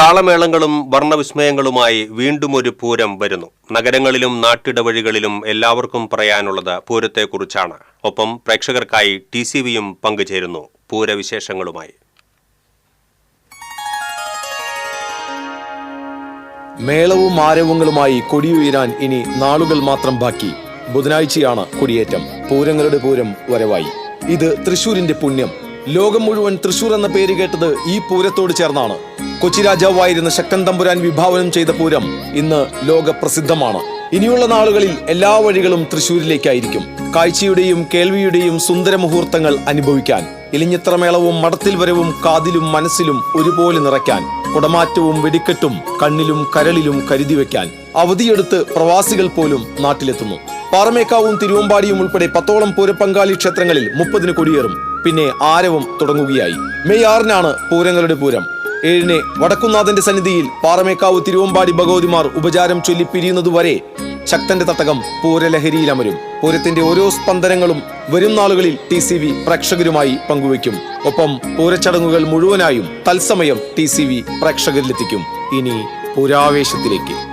താളമേളങ്ങളും വർണവിസ്മയങ്ങളുമായി വീണ്ടും ഒരു പൂരം വരുന്നു. നഗരങ്ങളിലും നാട്ടിടവഴികളിലും എല്ലാവർക്കും പറയാനുള്ളത് പൂരത്തെക്കുറിച്ചാണ്. ഒപ്പം പ്രേക്ഷകർക്കായി ടി സി വിയും പങ്കുചേരുന്നു പൂരവിശേഷങ്ങളുമായി. മേളവും ആരവങ്ങളുമായി കൊടിയുയരാൻ ഇനി നാളുകൾ മാത്രം ബാക്കി. ബുധനാഴ്ചയാണ് കൊടിയേറ്റം. പൂരങ്ങളുടെ പൂരം വരവായി. ഇത് തൃശൂരിന്റെ പുണ്യം. ലോകം മുഴുവൻ തൃശൂർ എന്ന പേര് കേട്ടത് ഈ പൂരത്തോട് ചേർന്നാണ്. കൊച്ചി രാജാവായിരുന്ന ശക്തൻ തമ്പുരാൻ വിഭാവനം ചെയ്ത പൂരം ഇന്ന് ലോക പ്രസിദ്ധമാണ് ഇനിയുള്ള നാളുകളിൽ എല്ലാ വഴികളും തൃശൂരിലേക്കായിരിക്കും. കാഴ്ചയുടെയും കേൾവിയുടെയും സുന്ദര മുഹൂർത്തങ്ങൾ അനുഭവിക്കാൻ ഇലിഞ്ഞിത്രമേളവും മടത്തിൽ വരവും കാതിലും മനസ്സിലും ഒരുപോലെ നിറയ്ക്കാൻ കുടമാറ്റവും വെടിക്കെട്ടും കണ്ണിലും കരളിലും കരുതി വയ്ക്കാൻ അവധിയെടുത്ത് പ്രവാസികൾ പോലും നാട്ടിലെത്തുന്നു. പാറമേക്കാവും തിരുവമ്പാടിയും ഉൾപ്പെടെ പത്തോളം പൂരപ്പങ്കാളി ക്ഷേത്രങ്ങളിൽ മുപ്പതിന് കൊടിയേറും. പിന്നെ ആരവം തുടങ്ങുകയായി. മെയ് ആറിനാണ് പൂരങ്ങളുടെ പൂരം. ഏഴിന് വടക്കുന്നാഥന്റെ സന്നിധിയിൽ പാറമേക്കാവ് തിരുവമ്പാടി ഭഗവതിമാർ ഉപചാരം ചൊല്ലി പിരിയുന്നതുവരെ ശക്തന്റെ തട്ടകം പൂരലഹരിയിൽ അമരും. പൂരത്തിന്റെ ഓരോ സ്പന്ദനങ്ങളും വരും നാളുകളിൽ ടി സി വി പ്രേക്ഷകരുമായി പങ്കുവയ്ക്കും. ഒപ്പം പൂരച്ചടങ്ങുകൾ മുഴുവനായും തത്സമയം ടി സി വി പ്രേക്ഷകരിലെത്തിക്കും. ഇനി പുരാവേശത്തിലേക്ക്.